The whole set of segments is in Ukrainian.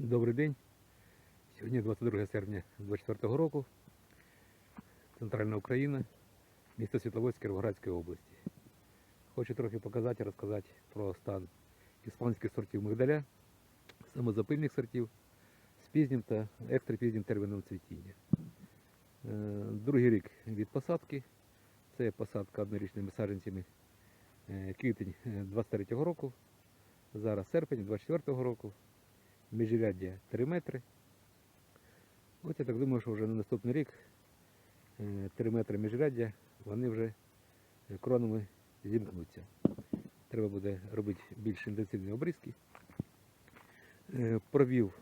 Добрий день. Сьогодні 22 серпня 24 року. Центральна Україна, місто Світловодськ Кіровоградської області. Хочу трохи показати і розказати про стан іспанських сортів мигдаля, самозапильних сортів з пізнім та екстрапізнім терміном цвітіння. Е, Другий рік від посадки. Це посадка однорічними саджанцями е, квітень е, 23 року. Зараз серпень 24 року міжряддя 3 метри. От я так думаю, що вже на наступний рік е, 3 метри міжряддя вони вже е, кронами зімкнуться. Треба буде робити більш інтенсивні обрізки. Е, Провів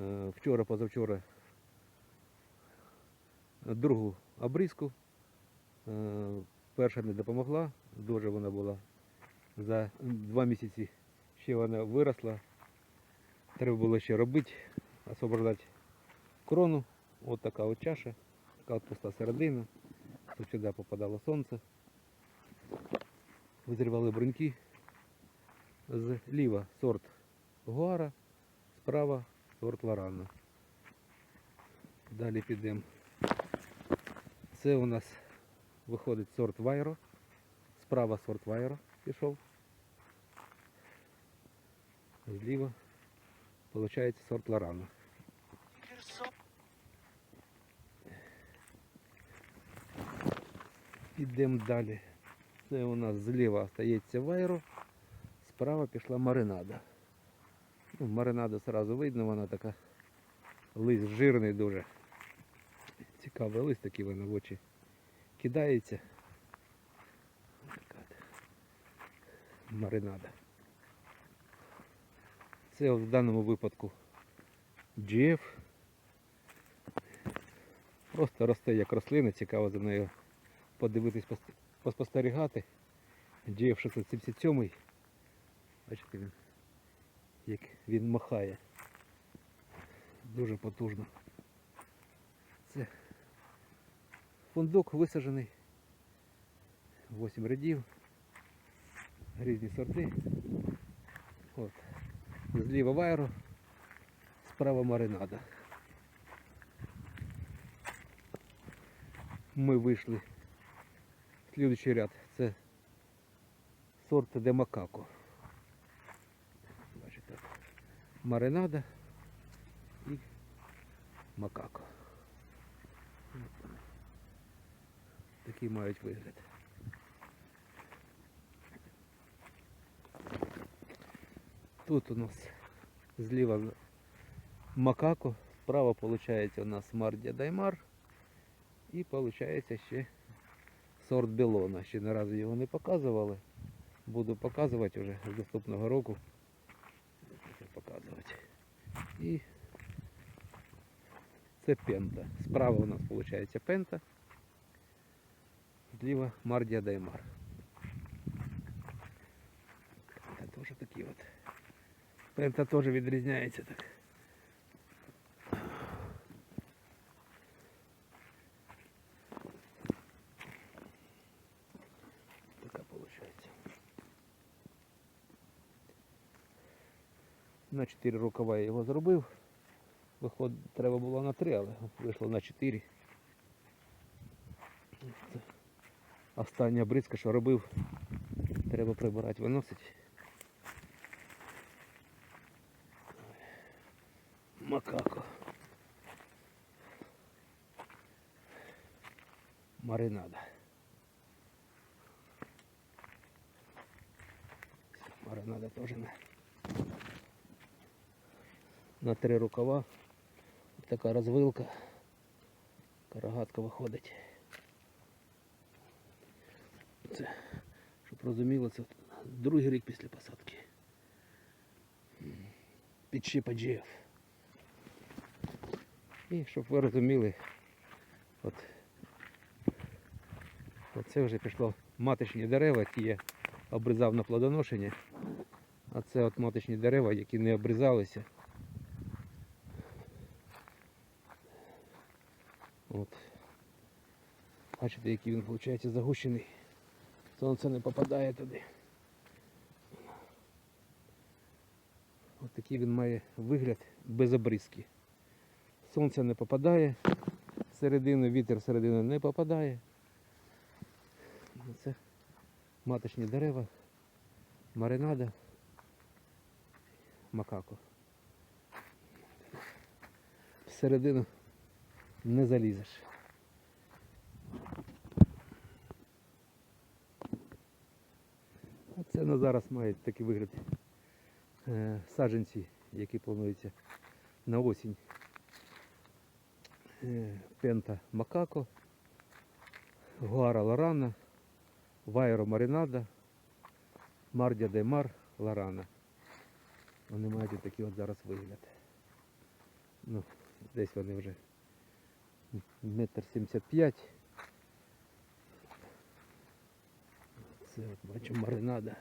е, вчора, позавчора другу обрізку. Е, Перша не допомогла, дуже вона була за два місяці ще вона виросла. Треба було ще робити, освобождати крону. От така от чаша, така от пуста середина. Тут сюди попадало сонце. Визрівали бруньки. Зліва сорт гуара, справа сорт ларана. Далі підемо. Це у нас виходить сорт вайро. Справа сорт вайро пішов. Зліва получається сорт ларана. Підемо далі. Це у нас зліва стається вайро, справа пішла маринада. Ну, маринада одразу видно, вона така лист жирний дуже. Цікавий лист такий вона в очі кидається. Маринада. Це в даному випадку GF. Просто росте як рослина, цікаво за нею подивитись, пос- поспостерігати. GF 677. Бачите він, як він махає. Дуже потужно. Це фундук висаджений. 8 рядів. Різні сорти. От. Зліва вайро, справа маринада. Ми вийшли. Слідуючий ряд це сорт де макако. Бачите. Маринада і макако. Такий мають вигляд. Тут у нас зліва макако, справа виходить у нас мардія даймар і виходить ще сорт белона. Ще не разу його не показували. Буду показувати вже з наступного року. Показувати. І це пента. Справа у нас виходить пента. Зліва мардія даймар. Це теж такі от. Пента теж відрізняється так. Така виходить. На 4 рукава я його зробив. Виход треба було на 3, але вийшло на 4. Остання бризка, що робив, треба прибирати, виносити. Макако. Маринада. Маринада теж на, на три рукава. Така розвилка. Карагатка виходить. Це, щоб розуміло, це другий рік після посадки. Підшипа GF. І щоб ви розуміли, от, оце вже пішло маточні дерева, ті я обрізав на плодоношення. А це от маточні дерева, які не обрізалися. От. Бачите, який він виходить загущений. Сонце не попадає туди. Ось такий він має вигляд без обрізки. Сонце не попадає, всередину вітер всередину не попадає. Це маточні дерева, маринада, макако. Всередину не залізеш. Це на зараз мають такий вигляд е, саджанці, які плануються на осінь. Е, Пента Макако, Гуара Лорана, Вайро Маринада, Мардя де Мар Лорана. Вони мають такий от зараз вигляд. Ну, десь вони вже метр сімдесят п'ять. Це от бачу маринада.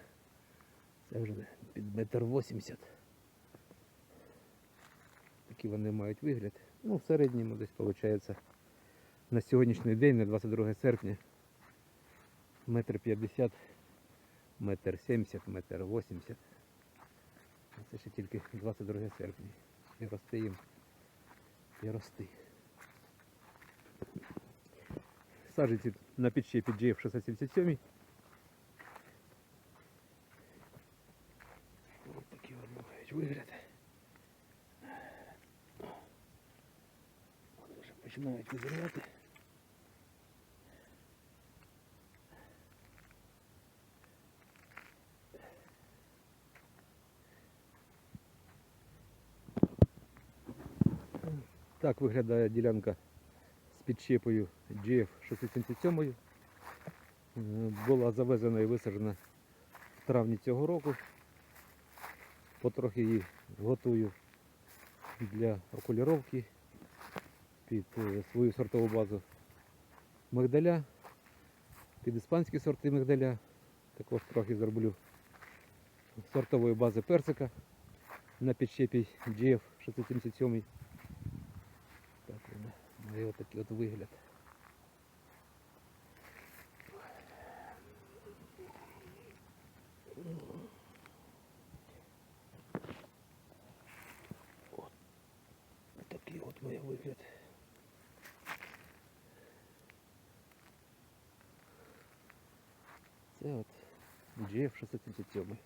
Це вже під метр вісімдесят. Такі вони мають вигляд. Ну, в середньому десь виходить на сьогоднішній день, на 22 серпня, метр п'ятдесят, метр сімдесят, метр вісімдесят. Це ще тільки 22 серпня. І рости їм. І рости. Саджанці на підщепі GF 677. Ось такі вони мають вигляд. Вони вже починають визрівати. Так виглядає ділянка з підщепою GF 677. Е, Була завезена і висаджена в травні цього року. Потрохи її готую для окуліровки під е, свою сортову базу мигдаля, під іспанські сорти мигдаля. Також трохи зроблю сортової бази персика на підщепі GF 677. Так вона має отакий от вигляд. От такий от має вигляд. Це от GF 677.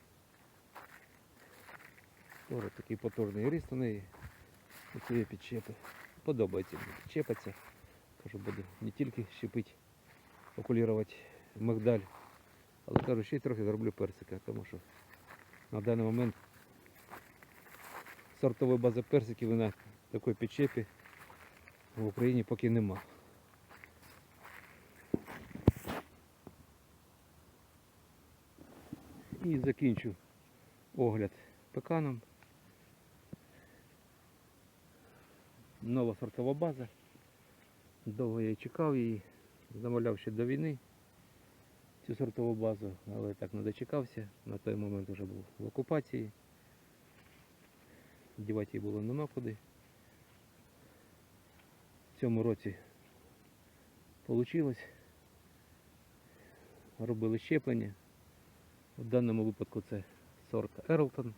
Тоже такий потужний ріст у неї. Такі є підчепи. Подобається підчепиться. Кажу, буду не тільки щепити, окулірувати мигдаль, але кажу, ще й трохи зроблю персика, тому що на даний момент сортової бази персиків на такої підчепі в Україні поки нема. І закінчу огляд пеканом. Нова сортова база. Довго я чекав її, замовляв ще до війни цю сортову базу, але так не дочекався. На той момент вже був в окупації. Дівати її було нема куди. В цьому році вийшло. Робили щеплення. В даному випадку це сорт Ерлтон.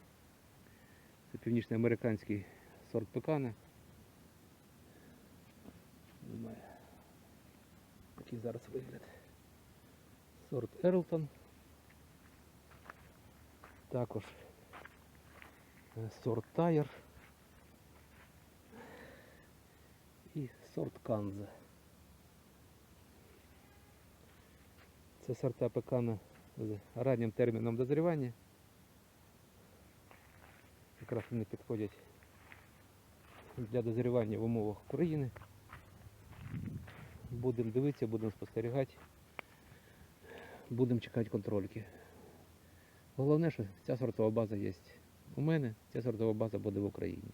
Це північноамериканський сорт пекана. Немає. Такий зараз вигляд. Сорт Ерлтон. Також е, сорт Тайер. І сорт Канза. Це сорта пекана з раннім терміном дозрівання. Якраз вони підходять для дозрівання в умовах України. Будемо дивитися, будемо спостерігати, будемо чекати контрольки. Головне, що ця сортова база є у мене, ця сортова база буде в Україні.